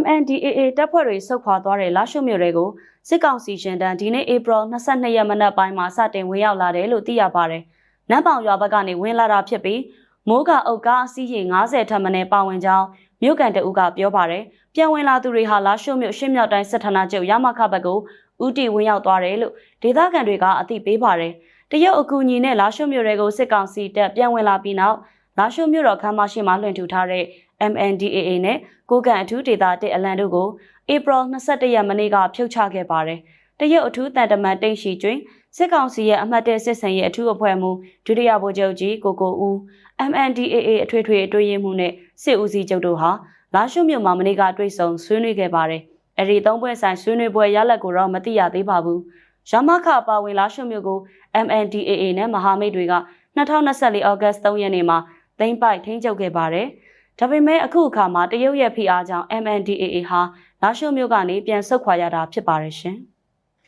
MNDAA တပ်ဖွဲ့တွေဆုတ်ခွာသွားတဲ့လာရှုမြို့တွေကိုစစ်ကောင်စီရှင်တန်းဒီနေ့ဧပြီ22ရက်မနက်ပိုင်းမှာစတင်ဝင်ရောက်လာတယ်လို့သိရပါတယ်။နန်းပောင်ရွာဘက်ကနေဝင်လာတာဖြစ်ပြီးမိုးကအုပ်ကားအစီးရေ90ထပ်မံပါဝင်ကြောင်းမြို့ကန်တအုပ်ကပြောပါတယ်။ပြန်ဝင်လာသူတွေဟာလာရှုမြို့ရှင်းမြောက်တိုင်းစစ်ဌာနချုပ်ရမခဘက်ကိုဥတီဝင်ရောက်သွားတယ်လို့ဒေသခံတွေကအသိပေးပါတယ်။တရုတ်အကူအညီနဲ့လာရှုမြို့တွေကိုစစ်ကောင်စီတပ်ပြန်ဝင်လာပြီးနောက်လာရှုမြို့တော်ခမ်းမရှိမှလွှင့်ထူထားတဲ့ MNDAA နဲ့ကိုကန်အထူးဒေသတစ်အလံတို့ကိုဧပြီ22ရက်မနေ့ကဖြုတ်ချခဲ့ပါတယ်။တရုတ်အထူးတန်တမန်တိတ်ရှိကျွင်းစစ်ကောင်စီရဲ့အမှတ်တဲ့စစ်ဆင်ရေးအထူးအဖွဲ့မှူးဒုတိယဗိုလ်ချုပ်ကြီးကိုကိုဦး MNDAA အထွေထွေအတွင်းရေးမှူးနဲ့စစ်ဦးစီးချုပ်တို့ဟာလာရှုမြို့မှာမနေ့ကတွေ့ဆုံဆွေးနွေးခဲ့ပါတယ်။အဲဒီသုံးပွဲဆိုင်ဆွေးနွေးပွဲရလဒ်ကိုတော့မသိရသေးပါဘူး။ရမခပါဝင်လာရှုမြို့ကို MNDAA နဲ့မဟာမိတ်တွေက2024ဩဂတ်3ရက်နေ့မှာသိမ်းပိုက်ထိန်းချုပ်ခဲ့ပါတယ်။ ဒါပေမဲ့အခုအခါမှာတရုတ်ရဲ့ဖိအားကြောင့် MNDAA ဟာလာရှုမြို့ကနေပြန်ဆုတ်ခွာရတာဖြစ်ပါတယ်ရှင်။